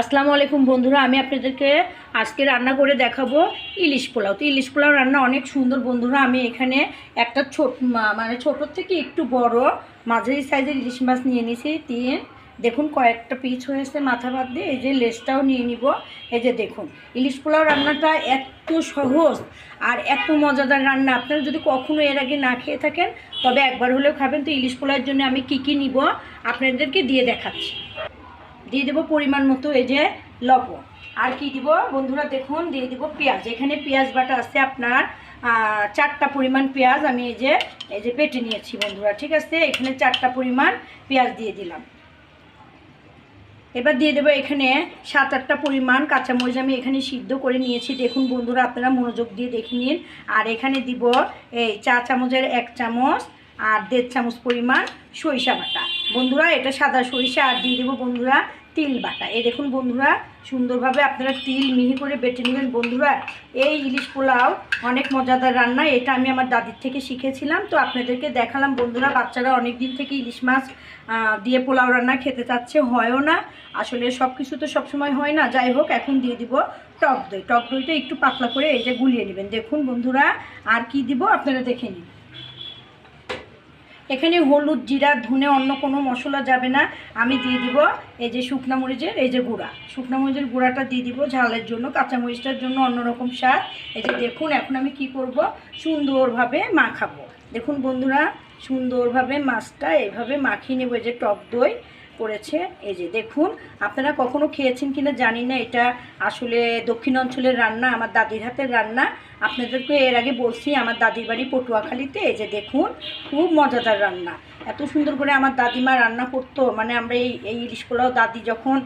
আসসালামু আলাইকুম বন্ধুরা, আমি আপনাদেরকে আজকে রান্না করে দেখাবো ইলিশ পোলাও। তো ইলিশ পোলাও রান্না অনেক সুন্দর বন্ধুরা, আমি এখানে একটা ছোট মানে ছোটোর থেকে একটু বড় মাঝারি সাইজের ইলিশ মাছ নিয়ে নিয়েছি, তিন। দেখুন কয়েকটা পিস হয়েছে মাথা বাদ দিয়ে, এই যে লেজটাও নিয়ে নিব। এই যে দেখুন, ইলিশ পোলাও রান্নাটা এত সহজ আর এত মজাদার রান্না। আপনারা যদি কখনো এর আগে না খেয়ে থাকেন, তবে একবার হলেও খাবেন। তো ইলিশ পোলাওর জন্য আমি কী কী নিব, আপনাদেরকে দিয়ে দেখাচ্ছি। দিয়ে দেবো পরিমাণ মতো এই যে লবণ। আর কি দিব? বন্ধুরা দেখুন, দিয়ে দিব পেঁয়াজ। এখানে পেঁয়াজ বাটা আছে আপনার চারটা পরিমাণ পেঁয়াজ আমি এই যে এই যে পেটে নিয়েছি বন্ধুরা, ঠিক আছে? এখানে চারটা পরিমাণ পেঁয়াজ দিয়ে দিলাম। এবার দিয়ে দেবো এখানে সাত আটটা পরিমাণ কাঁচামরিচ আমি এখানে সিদ্ধ করে নিয়েছি। দেখুন বন্ধুরা, আপনারা মনোযোগ দিয়ে দেখে নিন। আর এখানে দিব এই চা চামচের এক চামচ আর দেড় চামচ পরিমাণ সরিষা বাটা। বন্ধুরা, এটা সাদা সরিষা। আর দিয়ে দেবো বন্ধুরা তিল বাটা। এই দেখুন বন্ধুরা, সুন্দরভাবে আপনারা তিল মিহি করে বেটে নেবেন। বন্ধুরা, এই ইলিশ পোলাও অনেক মজাদার রান্না, এটা আমি আমার দাদির থেকে শিখেছিলাম। তো আপনাদেরকে দেখালাম বন্ধুরা, বাচ্চারা অনেক দিন থেকে ইলিশ মাছ দিয়ে পোলাও রান্না খেতে চাচ্ছে, হয়ও না। আসলে সব কিছু তো সবসময় হয় না। যাই হোক, এখন দিয়ে দিব টক দই। টক দইটা একটু পাতলা করে এই যে গুলিয়ে নেবেন। দেখুন বন্ধুরা, আর কি দিব আপনারা দেখে নিন। এখানে হলুদ, জিরা, ধুনে, অন্য কোনো মশলা যাবে না। আমি দিয়ে দিব এই যে শুকনো মরিচের, এই যে গুঁড়া। শুকনো মরিচের গুঁড়াটা দিয়ে দিব ঝালের জন্য কাঁচামরিচটার জন্য অন্যরকম স্বাদ। এই যে দেখুন, এখন আমি কি করব? সুন্দরভাবে মাখাবো। দেখুন বন্ধুরা, সুন্দরভাবে মাছটা এইভাবে মাখিয়ে নেব যে টক দই। করেছে। এই যে দেখুন, আপনারা কখনো খেয়েছেন কিনা জানি না, এটা আসলে দক্ষিণ অঞ্চলের রান্না, আমার দাদির হাতের রান্না। আপনাদেরকে এর আগে বলছি, আমার দাদির বাড়ি পটুয়াখালীতে, এই যে দেখুন, খুব মজাদার রান্না। এত সুন্দর করে আমার দাদিমা রান্না করতো মানে আমরা এই এই ইলিশ পোলাও দাদি যখন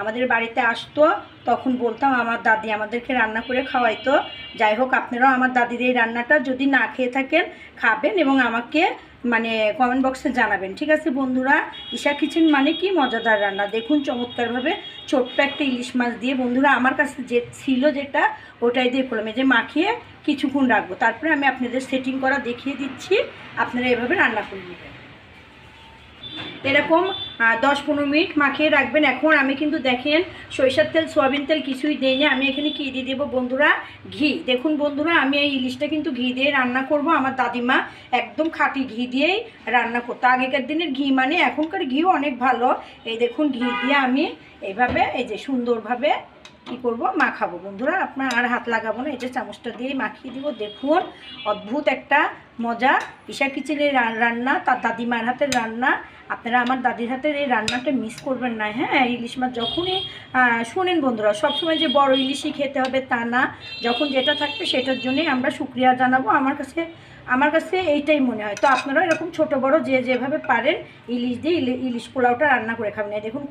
আমাদের বাড়িতে আসতো, তখন বলতাম আমার দাদি আমাদেরকে রান্না করে খাওয়াইতো। যাই হোক, আপনারাও আমার দাদির এই রান্নাটা যদি না খেয়ে থাকেন, খাবেন এবং আমাকে মানে কমেন্ট বক্সে জানাবেন। ঠিক আছে বন্ধুরা? ঈশা কিচেন মানে কি? মজাদার রান্না। দেখুন চমৎকারভাবে ছোট্ট একটা ইলিশ মাছ দিয়ে। বন্ধুরা, আমার কাছে যে ছিল যেটা, ওটাই দিয়ে করলাম যে মাখিয়ে কিছুক্ষণ রাখব। তারপরে আমি আপনাদের সেটিং করা দেখিয়ে দিচ্ছি। আপনারা এভাবে রান্না করে নেবেন। এরকম দশ পনেরো মিনিট মাখিয়ে রাখবেন। এখন আমি কিন্তু দেখেন, সরিষার তেল, সোয়াবিন তেল কিছুই দিই না। আমি এখানে কী দিয়ে দেবো বন্ধুরা? ঘি। দেখুন বন্ধুরা, আমি এই ইলিশটা কিন্তু ঘি দিয়ে রান্না করব। আমার দাদিমা একদম খাঁটি ঘি দিয়েই রান্না করতো। আগেকার দিনের ঘি মানে এখনকার ঘিও অনেক ভালো। এই দেখুন, ঘি দিয়ে আমি এইভাবে, এই যে সুন্দরভাবে কী করব? মাখাবো। বন্ধুরা, আপনার আর হাত লাগাবো না। এই যে চামচটা দিয়ে মাখিয়ে দিব। দেখুন, অদ্ভুত একটা মজা, ঈশা কিচেনের রান্না তার দাদিমার হাতের রান্না। আপনারা আমার দাদির হাতের এই রান্নাটা মিস করবেন না হ্যাঁ? ইলিশ মাছ যখনই শোনেন বন্ধুরা, সবসময় যে বড় ইলিশই খেতে হবে তা না। যখন যেটা থাকবে সেটার জন্যই আমরা শুক্রিয়া জানাব। আমার কাছে আমার কাছে এইটাই মনে হয়। তো আপনারা এরকম ছোট, বড় যে, যেভাবে পারেন ইলিশ দিয়ে ইলি- ইলিশ পোলাওটা রান্না করে খাবেন। দেখুন,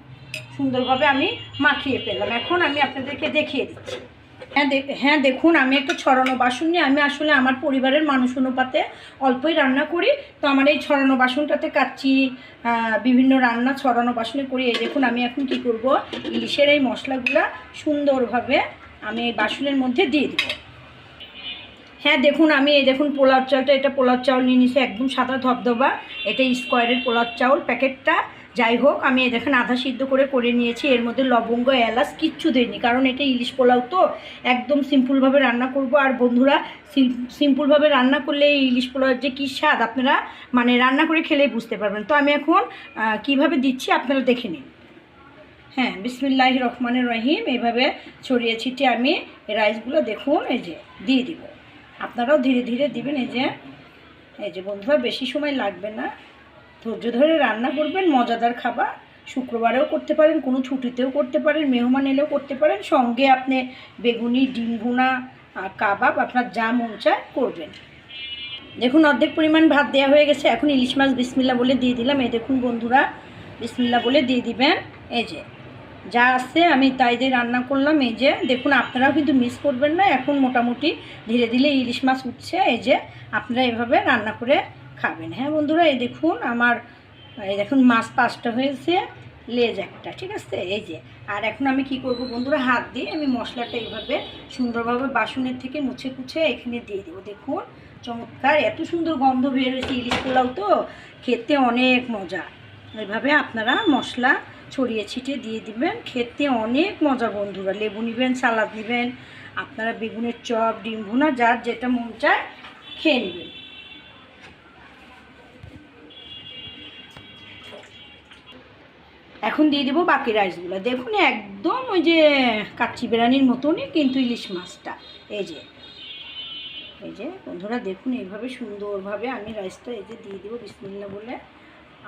সুন্দরভাবে আমি মাখিয়ে পেলাম এখন আমি আপনাদেরকে দেখিয়ে দিচ্ছি। হ্যাঁ হ্যাঁ দেখুন, আমি একটা ছড়ানো বাসন নিয়ে, আমি আসলে আমার পরিবারের মানুষ অনুপাতে অল্পই রান্না করি। তো আমার এই ছড়ানো বাসনটাতে কাচ্ছি বিভিন্ন রান্না ছড়ানো বাসনে করি। এই দেখুন, আমি এখন কি করব? ইলিশের এই মশলাগুলো সুন্দরভাবে আমি এই বাসনের মধ্যে দিয়ে দেবো। হ্যাঁ দেখুন, আমি এই দেখুন, পোলাও চালটা, এটা পোলাও চাউল নিয়ে নিয়েছি একদম সাদা ধবধবা। এটা স্কোয়ারের পোলাও চাউল প্যাকেটটা। যাই হোক, আমি দেখেন আধা সিদ্ধ করে করে নিয়েছি। এর মধ্যে লবঙ্গ, এলাচ কিচ্ছু দিইনি, কারণ এটা ইলিশ পোলাও তো। একদম সিম্পলভাবে রান্না করব। আর বন্ধুরা, সিম- সিম্পলভাবে রান্না করলে এই ইলিশ পোলাওয়ের যে কী স্বাদ, আপনারা মানে রান্না করে খেলেই বুঝতে পারবেন। তো আমি এখন কীভাবে দিচ্ছি আপনারা দেখে নিন। হ্যাঁ বিসমিল্লাহ রহমানের রহিম। এইভাবে ছড়িয়ে ছিটিয়ে আমি রাইসগুলো দেখুন, এই যে দিয়ে দিব। আপনারাও ধীরে ধীরে দিবেন, এই যে এই যে বন্ধুরা, বেশি সময় লাগবে না। ধৈর্য ধরে রান্না করবেন, মজাদার খাবার শুক্রবারেও করতে পারেন, কোনো ছুটিতেও করতে পারেন, মেহমান এলেও করতে পারেন, সঙ্গে আপনি বেগুনি, ডিম ভুনা কাবাব, আপনার যা মন চায় করবেন। দেখুন, অর্ধেক পরিমাণ ভাত দেওয়া হয়ে গেছে, এখন ইলিশ মাছ বিসমিল্লা বলে দিয়ে দিলাম। এই দেখুন বন্ধুরা বিসমিল্লা বলে দিয়ে দিবেন। এই যে, যা আছে আমি তাই দিয়ে রান্না করলাম। এই যে, দেখুন, আপনারাও কিন্তু মিস করবেন না, এখন মোটামুটি ধীরে ধীরে ইলিশ মাছ উঠছে। এই যে, আপনারা এভাবে রান্না করে খাবেন। হ্যাঁ বন্ধুরা, এই দেখুন আমার, এই দেখুন মাছ পাঁচটা হয়েছে, লেজ একটা, ঠিক আছে? এই যে, আর এখন আমি কি করব বন্ধুরা, হাত দিয়ে আমি মশলাটা এইভাবে সুন্দরভাবে বাসনের থেকে মুছে কুছে এখানে দিয়ে দেবো। দেখুন, চমৎকার, এত সুন্দর গন্ধ বের হয়েছে ইলিশ পোলাও তো, খেতে অনেক মজা। এভাবে আপনারা মশলা ছড়িয়ে ছিটিয়ে দিয়ে দিবেন, খেতে অনেক মজা বন্ধুরা। লেবু নেবেন, সালাদ নেবেন, আপনারা বেগুনের চপ, ডিম ভুনা, যার যেটা মন চায় খেয়ে নেবেন। এখন দিয়ে দেবো বাকি রাইসগুলো দেখুন একদম ওই যে কাচ্চি বিরিয়ানির মতনই কিন্তু ইলিশ মাছটা। এই যে এই যে বন্ধুরা দেখুন এইভাবে সুন্দরভাবে আমি রাইসটা এই যে দিয়ে দেবো বিসমিল্লা বলে।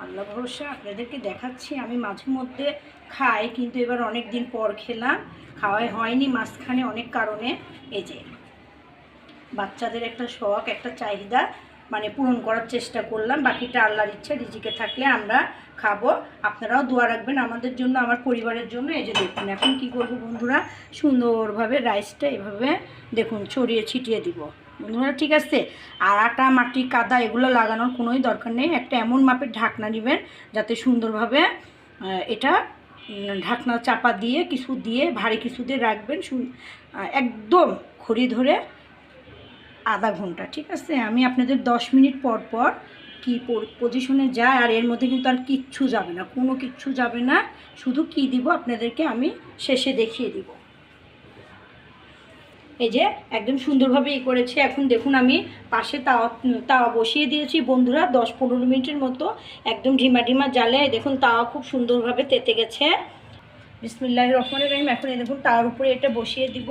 আল্লাহ ভরসা, আপনাদেরকে দেখাচ্ছি। আমি মাঝে মধ্যে খাই, কিন্তু এবার অনেক দিন পর খেলাম। খাওয়াই হয়নি মাঝখানে অনেক কারণে। এই যে, বাচ্চাদের একটা শখ, একটা চাহিদা। মানে পূরণ করার চেষ্টা করলাম। বাকিটা আল্লাহর ইচ্ছা, রিজিকে থাকলে আমরা খাব। আপনারাও দোয়া রাখবেন আমাদের জন্য, আমার পরিবারের জন্য। এই যে দেখুন, এখন কি করব বন্ধুরা? সুন্দরভাবে রাইসটা এভাবে দেখুন, ছড়িয়ে ছিটিয়ে দিব। বন্ধুরা, ঠিক আছে? আর আটা, মাটি, কাদা, এগুলো লাগানোর কোনোই দরকার নেই। একটা এমন মাপের ঢাকনা নেবেন যাতে সুন্দরভাবে এটা ঢাকনা চাপা দিয়ে কিছু দিয়ে ভারী কিছু দিয়ে রাখবেন। একদম খড়ি ধরে আধা ঘণ্টা, ঠিক আছে? আমি আপনাদের দশ মিনিট পর পর কি পজিশনে যায় আর এর মধ্যে কিন্তু আর কিচ্ছু যাবে না, কোনো কিচ্ছু যাবে না। শুধু কি দিব আপনাদেরকে আমি শেষে দেখিয়ে দিব। এই যে, একদম সুন্দরভাবে ই করেছি। এখন দেখুন আমি পাশে তাওয়া তাওয়া বসিয়ে দিয়েছি। বন্ধুরা, দশ পনেরো মিনিটের মতো একদম ঢিমা ঢিমা জালে দেখুন তাওয়া খুব সুন্দরভাবে তেতে গেছে। বিসমিল্লাহ রহমান রহিম। এখন দেখুন তার উপরে এটা বসিয়ে দিব।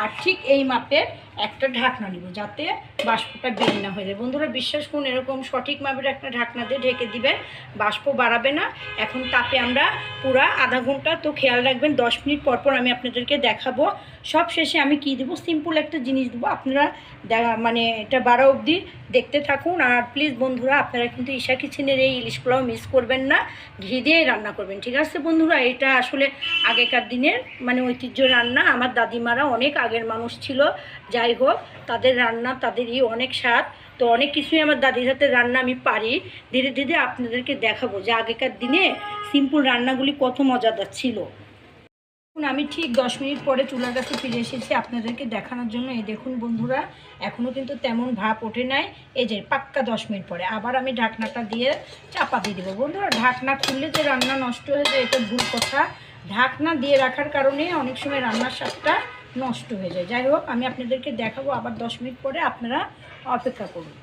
আর ঠিক এই মাপের একটা ঢাকনা নিব যাতে বাষ্পটা বের না হয়ে যায়। বন্ধুরা, বিশ্বাস করুন, এরকম সঠিক মাপের একটা ঢাকনা দিয়ে ঢেকে দিবেন বাষ্প বাড়াবে না। এখন তাপে আমরা পুরা আধা ঘণ্টা, তো খেয়াল রাখবেন, দশ মিনিট পর পর আমি আপনাদেরকে দেখাবো। সব শেষে আমি কি দেবো? সিম্পল একটা জিনিস দেবো। আপনারা মানে এটা বারো অবধি দেখতে থাকুন। আর প্লিজ বন্ধুরা, আপনারা কিন্তু ঈশা কিচেনের এই ইলিশ পোলাও মিস করবেন না। ঘি দিয়েই রান্না করবেন, ঠিক আছে বন্ধুরা? এটা আসলে আগেকার দিনের মানে ঐতিহ্য রান্না। আমার দাদিমারা অনেক আগের মানুষ ছিল। যাই হোক, তাদের রান্না, তাদেরই অনেক স্বাদ। তো অনেক কিছুই আমার দাদির হাতে রান্না আমি পারি। ধীরে ধীরে আপনাদেরকে দেখাবো যে আগেকার দিনে সিম্পল রান্নাগুলি কত মজাদার ছিল। এখন আমি ঠিক দশ মিনিট পরে চুলার কাছে ফিরে এসেছি আপনাদেরকে দেখানোর জন্য। এই দেখুন বন্ধুরা এখনও কিন্তু তেমন ভাপ ওঠে নাই। এই যে পাক্কা দশ মিনিট পরে আবার আমি ঢাকনাটা দিয়ে চাপা দিয়ে দেবো। বন্ধুরা, ঢাকনা খুললে যে রান্না নষ্ট হয়ে যায়, এটা ভুল কথা। ঢাকনা দিয়ে রাখার কারণে অনেক সময় রান্নার স্বাদটা নষ্ট হয়ে যায়। যাই হোক, আমি আপনাদেরকে দেখাবো আবার দশ মিনিট পরে আপনারা অপেক্ষা করুন।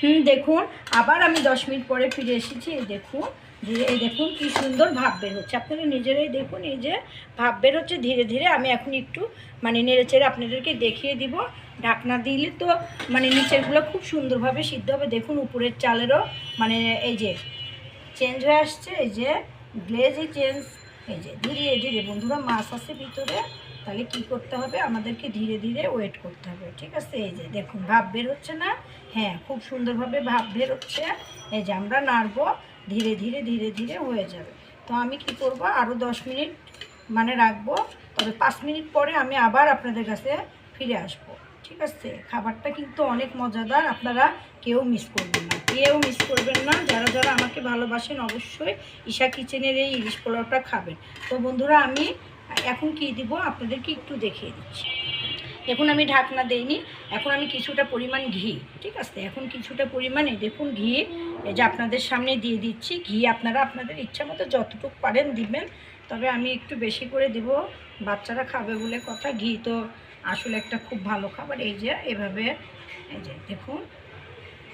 হুম, দেখুন, আবার আমি দশ মিনিট পরে ফিরে এসেছি। এই দেখুন যে এই দেখুন কি সুন্দর ভাব বের হচ্ছে। আপনারা নিজেরাই দেখুন, এই যে ভাব বের হচ্ছে, ধীরে ধীরে আমি এখন একটু মানে নেড়ে চেড়ে আপনাদেরকে দেখিয়ে দিব। ঢাকনা দিলে তো মানে নিচেরগুলো খুব সুন্দরভাবে সিদ্ধ হবে। দেখুন, উপরের চালেরও মানে এই যে চেঞ্জ হয়ে আসছে। এই যে গ্লেজই চেঞ্জ এই যে ধীরে ধীরে বন্ধুরা, মাছ আছে ভিতরে। তাহলে কি করতে হবে? আমাদেরকে ধীরে ধীরে ওয়েট করতে হবে, ঠিক আছে? এই যে দেখুন, ভাব বের হচ্ছে না? হ্যাঁ খুব সুন্দরভাবে ভাব বের হচ্ছে। এই যে আমরা নাড়বো, ধীরে ধীরে ধীরে ধীরে হয়ে যাবে। তো আমি কি করব? আরও দশ মিনিট মানে রাখব। তবে পাঁচ মিনিট পরে আমি আবার আপনাদের কাছে ফিরে আসব, ঠিক আছে? খাবারটা কিন্তু অনেক মজাদার, আপনারা কেউ মিস করবেন না। কেউ মিস করবেন না। যারা যারা আমাকে ভালোবাসেন অবশ্যই ঈশা কিচেনের এই ইলিশ পোলাওটা খাবেন। তো বন্ধুরা, আমি এখন কি দিব আপনাদেরকে একটু দেখিয়ে দিচ্ছি। এখন আমি ঢাকনা দেইনি, এখন আমি কিছুটা পরিমাণ ঘি, ঠিক আছে? এখন কিছুটা পরিমাণে দেখুন ঘি, এই যে আপনাদের সামনে দিয়ে দিচ্ছি। ঘি আপনারা আপনাদের ইচ্ছা মতো যতটুকু পারেন দিবেন, তবে আমি একটু বেশি করে দিব। বাচ্চারা খাবে বলে কথা, ঘি তো আসলে একটা খুব ভালো খাবার। এই যে এভাবে, এই যে দেখুন,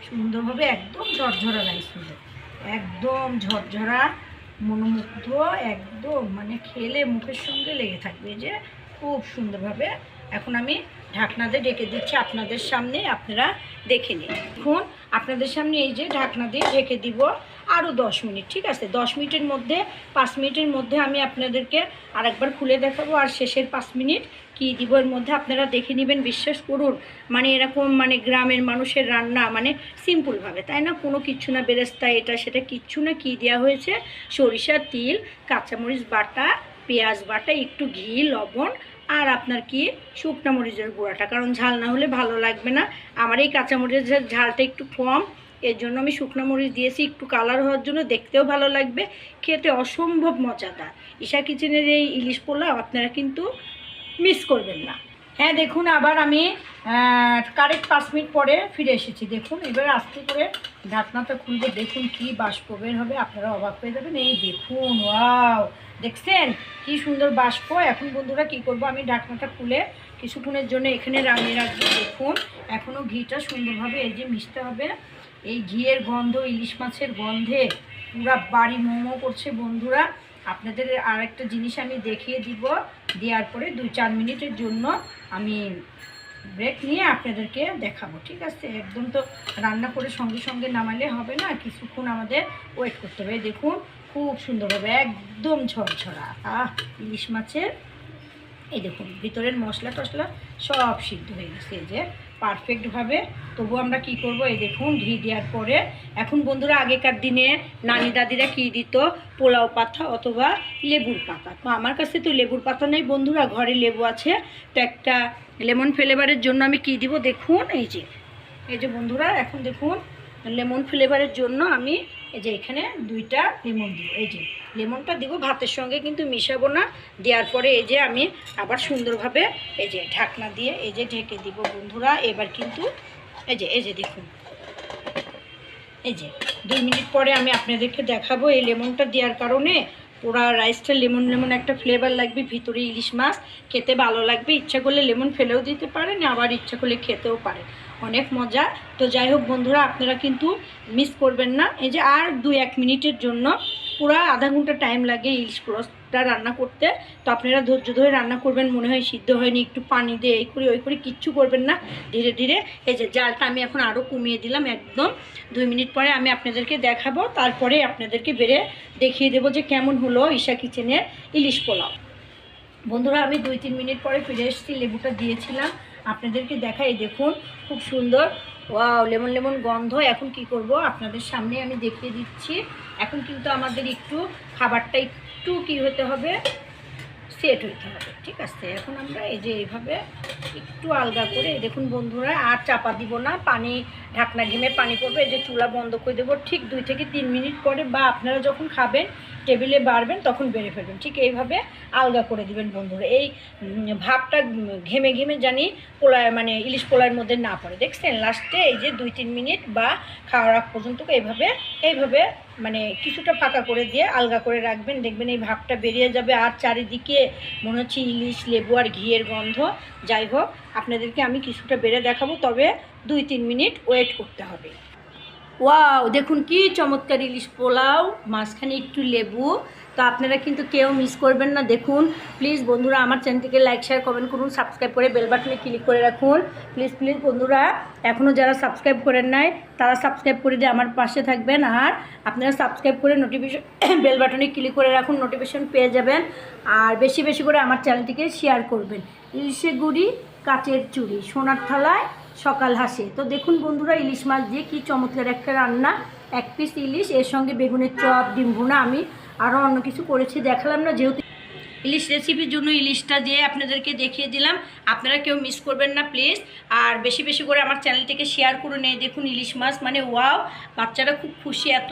সুন্দরভাবে একদম ঝরঝরা রাইস একদম ঝরঝরা মনোমুগ্ধ একদম মানে খেলে মুখের সঙ্গে লেগে থাকবে যে খুব সুন্দরভাবে। এখন আমি ঢাকনা দিয়ে ঢেকে দিচ্ছি আপনাদের সামনে, আপনারা দেখে নিন। এখন আপনাদের সামনে এই যে ঢাকনা দিয়ে ঢেকে দিব। আরও দশ মিনিট, ঠিক আছে? দশ মিনিটের মধ্যে, পাঁচ মিনিটের মধ্যে আমি আপনাদেরকে আরেকবার খুলে দেখাবো, আর শেষের পাঁচ মিনিট কি দিব এর মধ্যে আপনারা দেখে নেবেন, বিশ্বাস করুন। মানে এরকম মানে গ্রামের মানুষের রান্না মানে সিম্পলভাবে তাই না? কোনো কিচ্ছু না, বেরেস্তা, এটা, সেটা, কিচ্ছু না, কি দেওয়া হয়েছে? সরিষা, তিল, কাঁচামরিচ বাটা, পেঁয়াজ বাটা, একটু ঘি, লবণ, আর আপনার কি শুকনা মরিচের গুঁড়াটা, কারণ ঝাল না হলে ভালো লাগবে না। আমার এই কাঁচামরিচের ঝালটা একটু কম এর জন্য আমি শুকনো মরিচ দিয়েছি, একটু কালার হওয়ার জন্য দেখতেও ভালো লাগবে। খেতে অসম্ভব মজাদার। ঈশা কিচেনের এই ইলিশ পোলাও আপনারা কিন্তু মিস করবেন না। হ্যাঁ দেখুন, আবার আমি কারেক্ট পাঁচ মিনিট পরে ফিরে এসেছি। দেখুন, এবার আস্তে করে ঢাকনাটা খুলবে, দেখুন কি বাষ্প বের হবে, আপনারা অবাক হয়ে যাবেন। এই দেখুন, ওয়াও! দেখছেন? কি সুন্দর বাষ্প। এখন বন্ধুরা কি করব, আমি ঢাকনাটা খুলে কিছুক্ষণের জন্য এখানে রান্নিয়ে রাখব। দেখুন এখনও ঘিটা সুন্দরভাবে এই যে মিশতে হবে। এই ঘিয়ের গন্ধ, ইলিশ মাছের গন্ধে পুরা বাড়ি মোমো করছে বন্ধুরা। আপনাদের আর একটা জিনিস আমি দেখিয়ে দিব। দেওয়ার পরে দুই চার মিনিটের জন্য আমি ব্রেক নিয়ে আপনাদেরকে দেখাবো, ঠিক আছে? একদম তো রান্না করে সঙ্গে সঙ্গে নামালে হবে না, কিছুক্ষণ আমাদের ওয়েট করতে হবে। দেখুন, খুব সুন্দরভাবে একদম ঝরঝরা। আহ, ইলিশ মাছের এই দেখুন, ভিতরের মশলা টশলা সব সিদ্ধ হয়ে গেছে। এই যে পারফেক্টভাবে তবু আমরা কি করব? এই দেখুন, ঘি দেওয়ার পরে। এখন বন্ধুরা, আগেকার দিনে নানি দাদিরা কী দিত? পোলাও পাতা অথবা লেবুর পাতা। তো আমার কাছে তো লেবুর পাতা নেই বন্ধুরা, ঘরে লেবু আছে। তো একটা লেমন ফ্লেভারের জন্য আমি কি দিব? দেখুন, এই যে। এই যে বন্ধুরা, এখন দেখুন, লেমন ফ্লেভারের জন্য আমি এই যে এখানে দুইটা লেমন দিব, এই যে লেমনটা দিব ভাতের সঙ্গে কিন্তু মিশাবো না, দেওয়ার পরে এই যে আমি আবার সুন্দরভাবে এই যে ঢাকনা দিয়ে এই যে ঢেকে দিব বন্ধুরা, এবার কিন্তু এই যে এই যে দেখুন, এই যে দুই মিনিট পরে আমি আপনাদেরকে দেখাবো এই লেমনটা দেওয়ার কারণে, পুরা রাইসটা লেমন লেমন একটা ফ্লেভার লাগবে, ভিতরে ইলিশ মাছ, খেতে ভালো লাগবে, ইচ্ছা করলে লেমন ফেলেও দিতে পারেন, আবার ইচ্ছা করলে খেতেও পারে অনেক মজা। তো যাই হোক বন্ধুরা, আপনারা কিন্তু মিস করবেন না। এই যে আর দুই এক মিনিটের জন্য পুরো আধা ঘণ্টা টাইম লাগে ইলিশ পোস্টটা রান্না করতে। তো আপনারা ধৈর্য ধরে রান্না করবেন, মনে হয় সিদ্ধ হয়নি, একটু পানি দিয়ে এই করে ওই করে কিচ্ছু করবেন না। ধীরে ধীরে এই যে জালটা আমি এখন আরও কমিয়ে দিলাম একদম। দুই মিনিট পরে আমি আপনাদেরকে দেখাবো, তারপরে আপনাদেরকে বেড়ে দেখিয়ে দেবো যে কেমন হলো ঈশা কিচেনের ইলিশ পোলাও। বন্ধুরা, আমি দুই তিন মিনিট পরে ফিরে এসেছি, লেবুটা দিয়েছিলাম। আপনাদেরকে দেখাই, দেখুন, খুব সুন্দর। ওয়াও, লেমন লেমন গন্ধ। এখন কি করব? আপনাদের সামনে আমি দেখিয়ে দিচ্ছি। এখন কিন্তু আমাদের একটু খাবারটা একটু কি হতে হবে? সেট হইতে হবে, ঠিক আছে? এখন আমরা এই যে এইভাবে একটু আলগা করে দেখুন বন্ধুরা, আর চাপা দিব না। পানি, ঢাকনা ঘেমে পানি পড়বে, এই যে চুলা বন্ধ করে দেবো। ঠিক দুই থেকে তিন মিনিট পরে বা আপনারা যখন খাবেন টেবিলে বাড়বেন, তখন বেড়ে ফেলবেন। ঠিক এইভাবে আলগা করে দিবেন বন্ধুরা। এই ভাবটা ঘেমে ঘেমে জানি পোলায় মানে ইলিশ পোলার মধ্যে না পড়ে। দেখছেন? লাস্টে এই যে দুই তিন মিনিট বা খাওয়ার আগ পর্যন্ত এইভাবে এইভাবে মানে কিছুটা ফাঁকা করে দিয়ে আলগা করে রাখবেন। দেখবেন এই ভাবটা বেরিয়ে যাবে। আর চারিদিকে মনে হচ্ছে ইলিশ, লেবু আর ঘিয়ের গন্ধ। যাই হোক, আপনাদেরকে আমি কিছুটা বেড়ে দেখাবো, তবে দুই তিন মিনিট ওয়েট করতে হবে। ওয়াও, দেখুন কি চমৎকার ইলিশ পোলাও, মাঝখানে একটু লেবু। তো আপনারা কিন্তু কেউ মিস করবেন না, দেখুন। প্লিজ বন্ধুরা, আমার চ্যানেলটিকে লাইক শেয়ার কমেন্ট করুন সাবস্ক্রাইব করে বেল বাটনে ক্লিক করে রাখুন। প্লিজ প্লিজ বন্ধুরা এখনও যারা সাবস্ক্রাইব করেন নাই, তারা সাবস্ক্রাইব করে দিয়ে আমার পাশে থাকবেন। আর আপনারা সাবস্ক্রাইব করে নোটিফিকেশন বেল বাটনে ক্লিক করে রাখুন নোটিফিকেশন পেয়ে যাবেন। আর বেশি বেশি করে আমার চ্যানেলটিকে শেয়ার করবেন। ইলিশে গুড়ি, কাচের চুড়ি, সোনার থালায় সকাল হাসে। তো দেখুন বন্ধুরা, ইলিশ মাছ দিয়ে কি চমৎকার একটা রান্না। এক পিস ইলিশ, এর সঙ্গে বেগুনের চপ, ডিম ভুনা, আমি আরও অন্য কিছু করেছি, দেখালাম না, যেহেতু ইলিশ রেসিপির জন্য ইলিশটা দিয়ে আপনাদেরকে দেখিয়ে দিলাম, আপনারা কেউ মিস করবেন না প্লিজ আর বেশি বেশি করে আমার চ্যানেলটিকে শেয়ার করে এই দেখুন ইলিশ মাছ মানে ওয়াও বাচ্চারা খুব খুশি, এত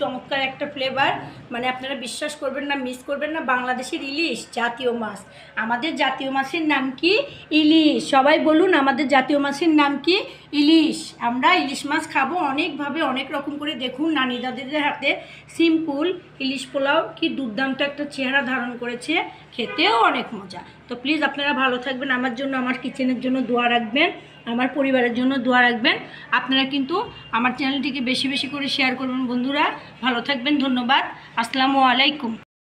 চমৎকার একটা ফ্লেভার মানে আপনারা বিশ্বাস করবেন না মিস করবেন না, বাংলাদেশের ইলিশ, জাতীয় মাছ। আমাদের জাতীয় মাছের নাম কি? ইলিশ। সবাই বলুন আমাদের জাতীয় মাছের নাম কি? ইলিশ। আমরা ইলিশ মাছ খাব অনেকভাবে, অনেক রকম করে। দেখুন নানি দাদিদের হাতে সিম্পল ইলিশ পোলাও কি দুর্দান্ত একটা চেহারা ধারণ করেছে। খেতেও অনেক মজা। তো প্লিজ আপনারা ভালো থাকবেন, আমার জন্য, আমার কিচেনের জন্য দোয়া রাখবেন, আমার পরিবারের জন্য দোয়া রাখবেন। আপনারা কিন্তু আমার চ্যানেলটিকে বেশি বেশি করে শেয়ার করবেন বন্ধুরা। ভালো থাকবেন, ধন্যবাদ। আসসালামু আলাইকুম।